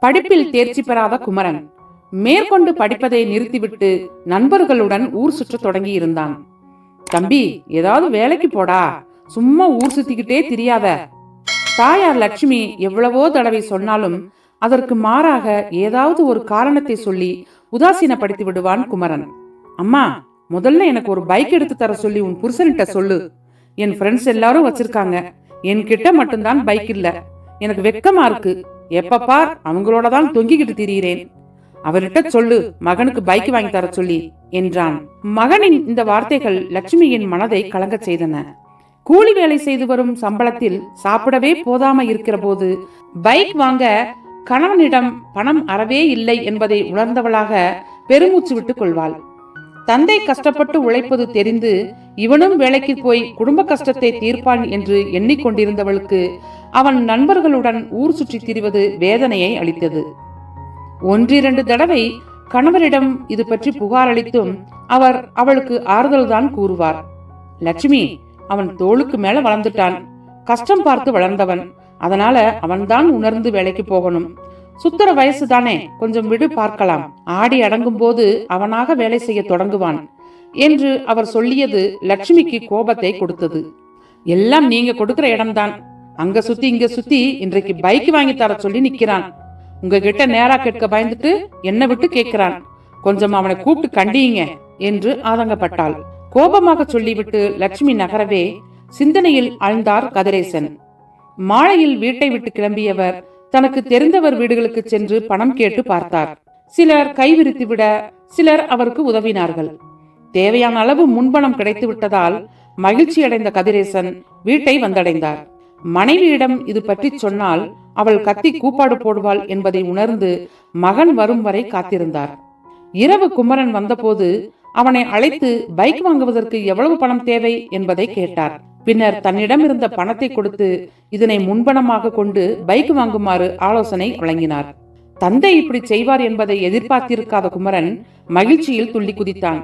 படிப்பில் தேர்ச்சி பெறாத குமரன். மேற்கொண்டு படிப்பதை நிறுத்திவிட்டு நண்பர்களுடன் ஊர் சுற்ற தொடங்கி இருந்தான் தம்பி ஏதாவது வேலைக்கு போடா. சும்மா ஊர் சுத்திக்கிட்டே தெரியாத. தாயார் லட்சுமி எவ்வளவோ தடவை சொன்னாலும் அதற்கு மாறாக ஏதாவது ஒரு காரணத்தை சொல்லி உதாசீனப்படுத்தி விடுவான் குமரன். அம்மா முதல்ல எனக்கு ஒரு பைக் எடுத்து தர சொல்லி உன் புருஷன்கிட்ட சொல்லு. என் ஃப்ரெண்ட்ஸ் எல்லாரும் வச்சிருக்காங்க. என்கிட்ட மட்டும்தான் பைக் இல்ல. எனக்கு வெக்கமா இருக்கு. எப்ப பார் அவங்களோட தான் தொங்கிக்கிட்டு திரியிறேன் அவர்கிட்ட சொல்லு மகனுக்கு பைக் வாங்கி தர சொல்லி என்றான். மகனின் இந்த வார்த்தைகள் லட்சுமியின் மனதை கலங்கச் செய்தன. கூலி வேலை செய்து வரும் சம்பளத்தில் சாப்பிடவே போதாம இருக்கிற போது பைக் வாங்க கணவனிடம் பணம் அறவே இல்லை என்பதை உணர்ந்தவளாக பெருமூச்சு விட்டுக் கொள்வாள். தந்தை கஷ்டப்பட்டு உழைப்பது தெரிந்து இவனும் வேலைக்கு போய் குடும்ப கஷ்டத்தை தீர்ப்பான் என்று எண்ணிக்கொண்டிருந்தவளுக்கு அவன் நண்பர்களுடன் ஊர் சுற்றி திரிவது வேதனையை அளித்தது. ஒன்றிரண்டு தடவை கணவரிடம் இது பற்றி புகார் அளித்தும் அவர் அவளுக்கு ஆறுதல்தான் கூறுவார். லட்சுமி அவன் தோளுக்கு மேல வளர்ந்துட்டான். கஷ்டம் பார்த்து வளர்ந்தவன். அதனால அவன்தான் உணர்ந்து வேலைக்கு போகணும். சுந்தர வயசு தானே கொஞ்சம் விடு பார்க்கலாம். ஆடி அடங்கும் போது அவனாக வேலை செய்ய தொடங்குவான் என்று அவர் சொல்லியது லட்சுமிக்கு கோபத்தை கொடுத்தது. எல்லாம் நீங்க கொடுக்கிற இடம்தான். அங்க சுத்தி இங்க சுத்தி இன்றைக்கு பைக் வாங்கி தர சொல்லி நிக்கிறான். உங்ககிட்ட நேரா கேட்க பயந்துட்டு என்ன விட்டு கேட்கிறான். கொஞ்சம் அவனை கூப்பிட்டு கண்டியுங்க என்று ஆதங்கப்பட்டாள். கோபமாக சொல்லிவிட்டு லட்சுமி நகரவே சிந்தனையில் ஆழ்ந்தார் கதிரேசன். மாலையில் வீட்டை விட்டு கிளம்பியவர் தனக்கு தெரிந்தவர் வீடுகளுக்கு சென்று பணம் கேட்டு பார்த்தார். சிலர் கைவிரித்து விட சிலர் அவருக்கு உதவினார்கள். தேவையான அளவு முன்பணம் கிடைத்து விட்டதால் மகிழ்ச்சி அடைந்த கதிரேசன் வீட்டை வந்தடைந்தார். மனைவியிடம் இது பற்றி சொன்னால் அவள் கத்தி கூப்பாடு போடுவாள் என்பதை உணர்ந்து மகன் வரும் வரை காத்திருந்தார். இரவு குமரன் வந்தபோது அவனை அழைத்து பைக் வாங்குவதற்கு எவ்வளவு பணம் தேவை என்பதை கேட்டார். பின்னர் தன்னிடம் இருந்த பணத்தை கொடுத்து இதனை முன்பணமாக கொண்டு பைக் வாங்குமாறு ஆலோசனை வழங்கினார். தந்தை இப்படி செய்வார் என்பதை எதிர்பார்த்திருக்காத குமரன் மகிழ்ச்சியில் துள்ளி குதித்தான்.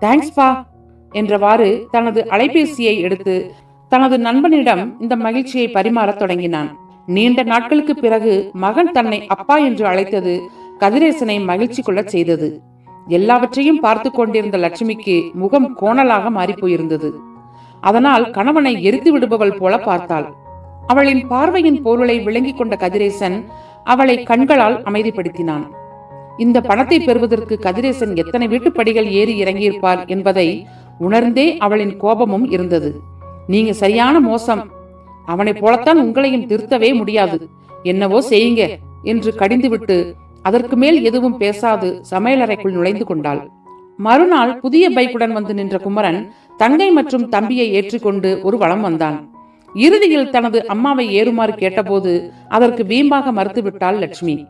தேங்க்ஸ் பா என்றவாறு தனது அலைபேசியை எடுத்து தனது நண்பனிடம் இந்த மகிழ்ச்சியை பரிமாறத் தொடங்கினான். நீண்ட நாட்களுக்கு பிறகு மகன் தன்னை அப்பா என்று அழைத்தது கதிரேசனை மகிழ்ச்சி கொள்ள செய்தது. எல்லாவற்றையும் பார்த்து கொண்டிருந்த லட்சுமிக்கு முகம் கோணலாக மாறிப் போயிருந்தது. அதனால் கணவனை எரித்து விடுபவள் போல பார்த்தாள். அவளின் பார்வையின் பொருளை விளங்கிக் கொண்ட கதிரேசன் அவளை கண்களால் அமைதிப்படுத்தினான். இந்த பணத்தை பெறுவதற்கு கதிரேசன் எத்தனை வீட்டுப்படிகள் ஏறி இறங்கியிருப்பார் என்பதை உணர்ந்தே அவளின் கோபமும் இருந்தது. நீங்க சரியான மோசம். அவனைப் போலத்தான் உங்களையும் திருத்தவே முடியாது. என்னவோ செய்யுங்க என்று கடிந்துவிட்டு அதற்கு மேல் எதுவும் பேசாது சமையலறைக்குள் நுழைந்து கொண்டாள். மறுநாள் புதிய பைக்குடன் வந்து நின்ற குமரன் தங்கை மற்றும் தம்பியை ஏற்றிக்கொண்டு ஒரு வளம் வந்தான். இறுதியில் தனது அம்மாவை ஏறுமாறு கேட்டபோது அதற்கு வீம்பாக மறுத்துவிட்டாள் லட்சுமி.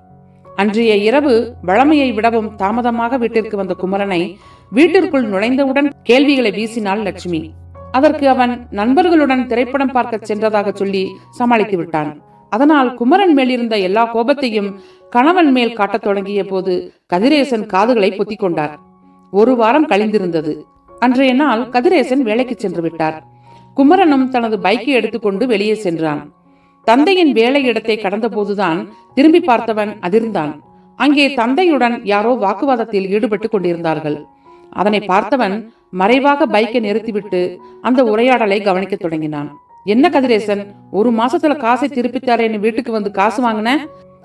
அன்றைய இரவு வளமையை விடவும் தாமதமாக வீட்டிற்கு வந்த குமரனை வீட்டிற்குள் நுழைந்தவுடன் கேள்விகளை வீசினாள் லட்சுமி. அதற்கு அவன் நண்பர்களுடன் திரைப்படம் பார்க்க சென்றதாக சொல்லி சமாளித்து விட்டான். அதனால் குமரன் மேலிருந்த எல்லா கோபத்தையும் கணவன் மேல் காட்டத் தொடங்கிய போது கதிரேசன் காதுகளை பொத்திக் கொண்டார். ஒரு வாரம் கழிந்திருந்தது. அன்றைய நாள் கதிரேசன் வேலைக்கு சென்று விட்டார். குமரனும் தனது பைக்கை எடுத்துக்கொண்டு வெளியே சென்றான். தந்தையின் வேலை இடத்தை கடந்தபோதுதான் திரும்பி பார்த்தவன் அதிர்ந்தான். அங்கே தந்தையுடன் யாரோ வாக்குவாதத்தில் ஈடுபட்டுக் கொண்டிருந்தார்கள். அதனை பார்த்தவன் மறைவாக பைக்கை நிறுத்திவிட்டு அந்த உரையாடலை கவனிக்க தொடங்கினான். என்ன கதிரேசன் ஒரு மாசத்துல காசை திருப்பி தரேன்னு வீட்டுக்கு வந்து காசு வாங்கின?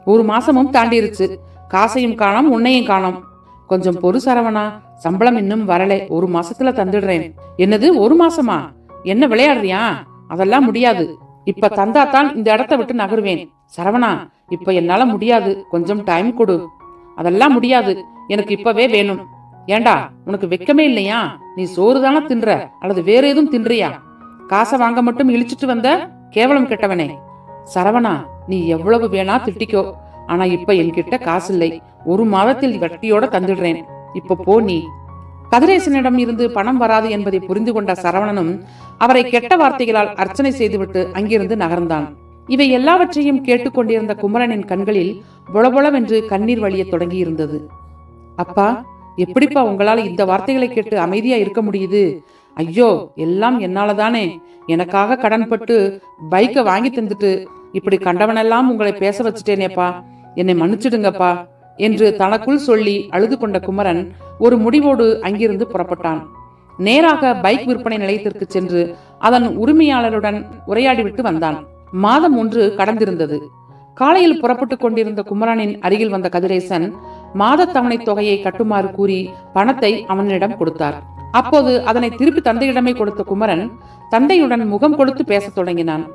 ஒரு மாசமும் தாண்டிருச்சு. காசையும் காணோம் உன்னையும் காணோம். கொஞ்சம் பொறு சரவணா சம்பளம் இன்னும் வரல. ஒரு மாசத்துல தந்துடுறேன். என்னது ஒரு மாசமா? என்ன விளையாடுறியா? அதெல்லாம் முடியாது. இப்ப தந்தாதான் இந்த இடத்த விட்டு நகருவேன். சரவணா இப்ப என்னால முடியாது. கொஞ்சம் டைம் கொடு. அதெல்லாம் முடியாது. எனக்கு இப்பவே வேணும். ஏண்டா உனக்கு வெக்கமே இல்லையா? நீ சோறு தானே தின்ற அல்லது வேற எதுவும் தின்றியா? காசை வாங்க மட்டும் இழிச்சிட்டு வந்த கேவலம் கெட்டவனே. சரவணா நீ எவ்வளவு வேணா திட்டிக்கோ. ஆனா இப்ப என்கிட்ட காசு இல்லை ஒரு மாதத்தில் வட்டியோட தந்துடுறேன். இப்போ போ நீ. கதிரேசனிடம் இருந்து பணம் வராது என்பதை புரிந்து கொண்ட சரவணனும் அவரை கெட்ட வார்த்தைகளால் அர்ச்சனை செய்துவிட்டு அங்கிருந்து நகர்ந்தான். இவை எல்லாவற்றையும் கேட்டுக்கொண்டிருந்த குமரனின் கண்களில் பொளபொளவென்று கண்ணீர் வழிய தொடங்கியிருந்தது. அப்பா எப்படிப்பா உங்களால இந்த வார்த்தைகளை கேட்டு அமைதியா இருக்க முடியுது? ஐயோ எல்லாம் என்னால தானே. எனக்காக கடன்பட்டு பைக்கை வாங்கி தந்துட்டு இப்படி கண்டவனெல்லாம் உங்களை பேச வச்சுட்டேனேப்பா. என்னை மன்னிச்சிடுங்கப்பா. என்று தனக்குள் சொல்லி அழுது கொண்ட குமரன் ஒரு முடிவோடு அங்கிருந்து புறப்பட்டான். நேராக பைக் விற்பனை நிலையத்திற்கு சென்று அதன் உரிமையாளருடன் உரையாடிவிட்டு வந்தான். மாதம் ஒன்று கடந்திருந்தது. காலையில் புறப்பட்டுக் கொண்டிருந்த குமரனின் அருகில் வந்த கதிரேசன் மாத தவணை தொகையை கட்டுமாறு கூறி பணத்தை அவனிடம் கொடுத்தார். அப்போது அதனை திருப்பி தந்தையிடமே கொடுத்த குமரன் தந்தையுடன் முகம் கொடுத்து பேசத் தொடங்கினான்.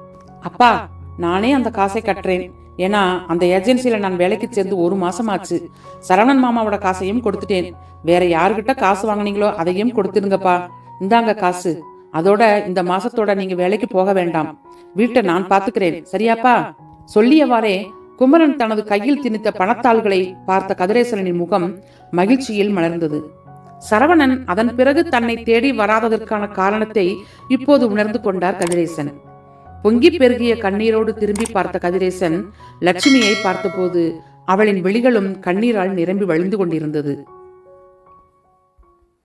அப்பா நானே அந்த காசை கட்டுறேன். ஏன்னா அந்த ஏஜென்சியில் நான் வேலைக்கு சேர்ந்து ஒரு மாசம் ஆச்சு சரவணன் மாமாவோட காசையும் கொடுத்துட்டேன். வேற யாருகிட்ட காசு வாங்குனீங்களோ அதையும் கொடுத்துருங்கப்பா. இந்தாங்க காசு. அதோட இந்த மாசத்தோட நீங்க வேலைக்கு போக வேண்டாம். வீட்டை நான் பாத்துக்கிறேன். சரியாப்பா? சொல்லியவாறே குமரன் தனது கையில் திணித்த பணத்தாள்களை பார்த்த கதிரேசனின் முகம் மகிழ்ச்சியில் மலர்ந்தது. சரவணன் அதன் பிறகு தன்னை தேடி வராததற்கான காரணத்தை இப்போது உணர்ந்து கொண்டார் கதிரேசன். பொங்கி பெருகிய கண்ணீரோடு திரும்பி பார்த்த கதிரேசன் லட்சுமியை பார்த்தபோது அவளின் விழிகளும் கண்ணீரால் நிரம்பி வழிந்து கொண்டிருந்தது.